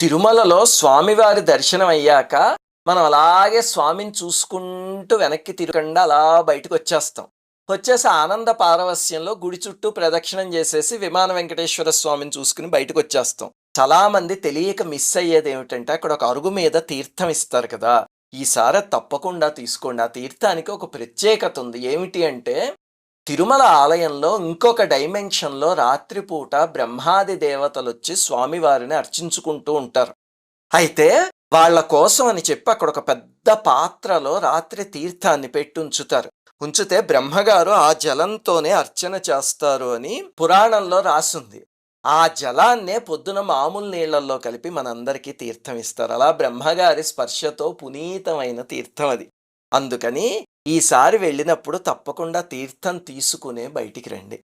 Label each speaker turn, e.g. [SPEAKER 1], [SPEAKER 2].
[SPEAKER 1] తిరుమలలో స్వామివారి దర్శనం అయ్యాక మనం అలాగే స్వామిని చూసుకుంటూ వెనక్కి తిరగకుండా అలా బయటకు వచ్చేస్తాం. వచ్చేసి ఆనంద పారవస్యంలో గుడి చుట్టూ ప్రదక్షిణం చేసేసి విమాన వెంకటేశ్వర స్వామిని చూసుకుని బయటకు వచ్చేస్తాం. చాలామంది తెలియక మిస్ అయ్యేది ఏమిటంటే అక్కడ ఒక అరుగు మీద తీర్థం ఇస్తారు కదా. ఈసారి తప్పకుండా తీసుకోండి. ఆ తీర్థానికి ఒక ప్రత్యేకత ఉంది. ఏమిటి అంటే తిరుమల ఆలయంలో ఇంకొక డైమెన్షన్లో రాత్రిపూట బ్రహ్మాది దేవతలు వచ్చి స్వామివారిని అర్చించుకుంటూ ఉంటారు. అయితే వాళ్ళ కోసం అని చెప్పి అక్కడ ఒక పెద్ద పాత్రలో రాత్రి తీర్థాన్ని పెట్టి ఉంచుతారు ఉంచితే బ్రహ్మగారు ఆ జలంతోనే అర్చన చేస్తారు అని పురాణంలో రాసుంది. ఆ జలాన్నే పొద్దున మామూలు నీళ్ళలో కలిపి మనందరికీ తీర్థం ఇస్తారు. అలా బ్రహ్మగారి స్పర్శతో పునీతమైన తీర్థం అది. అందుకని ఈసారి వెళ్ళినప్పుడు తప్పకుండా తీర్థం తీసుకునే బయటికి రండి.